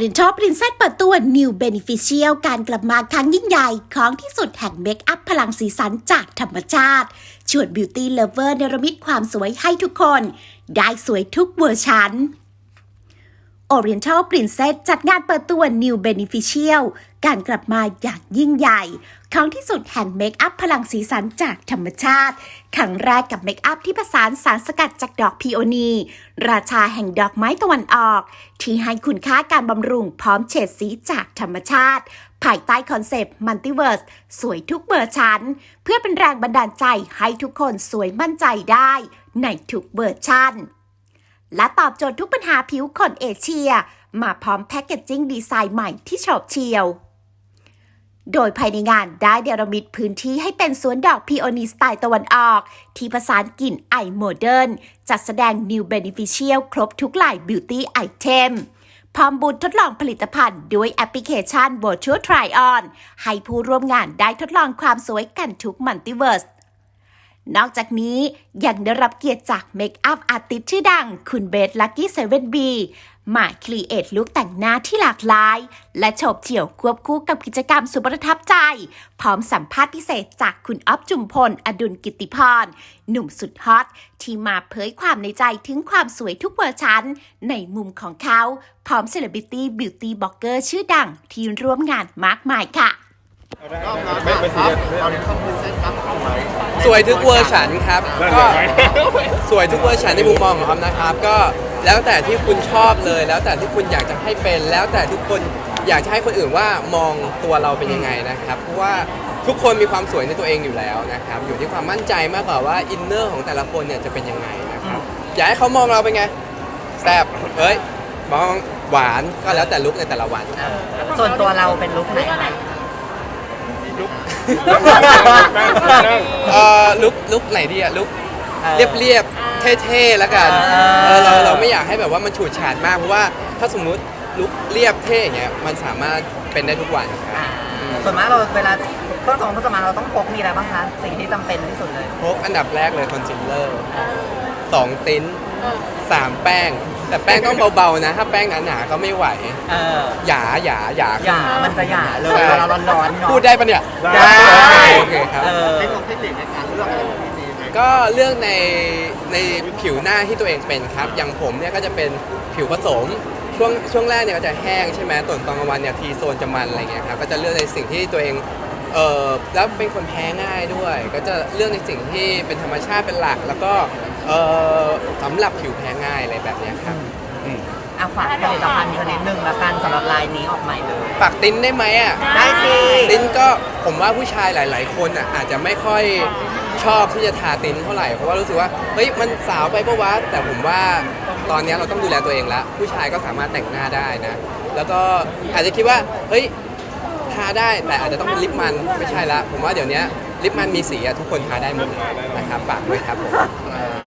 รินชอบรินเซตเปิดตัว New Beneficial การกลับมาครั้งยิ่งใหญ่ของที่สุดแห่งเมคอัพพลังสีสันจากธรรมชาติ ชวนบิวตี้เลเวอร์เนรมิตความสวยให้ทุกคน ได้สวยทุกเวอร์ชัน Oriental Princess จัดงานเปิดตัว New Beneficial การกลับมาอย่างยิ่งใหญ่ของที่สุดแห่งเมคอัพพลังสีสันจากธรรมชาติ ครั้งแรกกับเมคอัพที่ผสานสารสกัดจากดอกพีโอนี ราชาแห่งดอกไม้ตะวันออก ที่ให้คุณค่าการบำรุงพร้อมเฉดสีจากธรรมชาติ ภายใต้คอนเซปต์มัลติเวิร์สสวยทุกเบอร์ชั้น เพื่อเป็นแรงบันดาลใจให้ทุกคนสวยมั่นใจได้ในทุกเบอร์ชั้น และตอบโจทย์ทุกปัญหาผิวคนเอเชีย มาพร้อมแพคเกจจิ้งดีไซน์ใหม่ที่โฉบเฉี่ยว โดยภายในงานได้เดรมิตพื้นที่ให้เป็นสวนดอกพีโอนีสไตล์ตะวันออก ที่ผสานกลิ่นไอโมเดิร์นจัดแสดง New Beneficial ครบทุกหลายบิวตี้ไอเทมพร้อมบูธทดลองผลิตภัณฑ์ด้วยแอปพลิเคชัน Virtual Try On ให้ผู้ร่วมงานได้ทดลองความสวยกันทุกมัลติเวิร์ส นอกจากนี้ยังได้รับเกียรติจากเมคอัพอาร์ติสชื่อดัง คุณเบสลักกี้เซเว่นบีมาครีเอทลุคแต่งหน้าที่หลากหลาย และโฉบเฉี่ยวควบคู่กับกิจกรรมสุดประทับใจ พร้อมสัมภาษณ์พิเศษจากคุณอ๊อฟจุมพล อดุลกิติพร หนุ่มสุดฮอต ที่มาเผยความในใจถึงความสวยทุกเวอร์ชันในมุมของเขา พร้อมเซเลบริตี้บิวตี้บล็อกเกอร์ชื่อดังที่ร่วมงานมากมายค่ะ ไม่ไม่ซีเรียสไม่เอาสวยทุกเวอร์ชันครับนั่นก็ไงสวยทุกเวอร์ชันในมุมมองของออมนะครับ ก็แล้วแต่ที่คุณชอบเลย แล้วแต่ที่คุณอยากจะให้เป็น แล้วแต่ทุกคนอยากจะให้คนอื่นว่ามองตัวเราเป็นยังไงนะครับเพราะว่าทุกคนมีความสวยในตัวเองอยู่แล้วนะครับอยู่ที่ความมั่นใจมากกว่าว่าอินเนอร์ของแต่ละคนเนี่ยจะเป็นยังไงนะครับอยากให้เขามองเราเป็นไงแซ่บเฮ้ยมองหวานก็แล้วแต่ลุคในแต่ละวันส่วนตัวเราเป็นลุคไหน คะเอ่อลุกลุกไหนดีอะลุกเรียบเรียบๆเท่ๆแล้วกันเอเอออเราเราไม่อยากให้แบบว่ามันฉูดฉาดมากเพราะว่าถ้าสมมุติลุกเรียบเท่อย่างเงี้ยมันสามารถเป็นได้ทุกวันครับอ่าส่วนมากเราเวลาเครื่องสองเครื่องสำอางเราต้องพกมีอะไรบ้างคะสิ่งที่จำเป็นที่สุดเลยพกอันดับแรกเลยคอนซีลเลอร์สองติ้นสามแป้ง แต่แป้งต้องเบาๆนะ ถ้าแป้งหนาๆก็ไม่ไหว เออหยาหยาหยาหยามันจะหยาเลยใช่เวลาร้อนๆเนาะ พูดได้ปะเนี่ยได้ โอเคครับ เออก็เรื่องในในผิวหน้าที่ตัวเองเป็นครับ อย่างผมเนี่ยก็จะเป็นผิวผสม ช่วงช่วงแรกเนี่ยก็จะแห้งใช่ไหมส่วนตอนกลางวันเนี่ยทีโซนจะมันอะไรเงี้ยครับ ก็จะเลือกในสิ่งที่ตัวเอง เออแล้วเป็นคนแพ้ง่ายด้วย ก็จะเลือกในสิ่งที่เป็นธรรมชาติเป็นหลัก แล้วก็เออสำหรับผิวแพ้ง่ายอะไรแบบเนี้ยครับอืมอะฝากผลิตภัณฑ์ชนิดหนึ่งละกันสำหรับลายนี้ออกใหม่เลย ฝากติ้นได้ไหมอะ ได้สิ ติ้นก็ผมว่าผู้ชายหลาย ๆ คนอะอาจจะไม่ค่อยชอบที่จะทาติ้นเท่าไหร่เพราะว่ารู้สึกว่าเฮ้ยมันสาวไปปะวะแต่ผมว่าตอนนี้เราต้องดูแลตัวเองละผู้ชายก็สามารถแต่งหน้าได้นะ แล้วก็อาจจะคิดว่าเฮ้ย ทาได้แต่อาจจะต้องเป็นลิปมันไม่ใช่ละผมว่าเดี๋ยวนี้ลิปมันมีสีอะทุกคนทาได้หมดนะครับฝากด้วยครับผม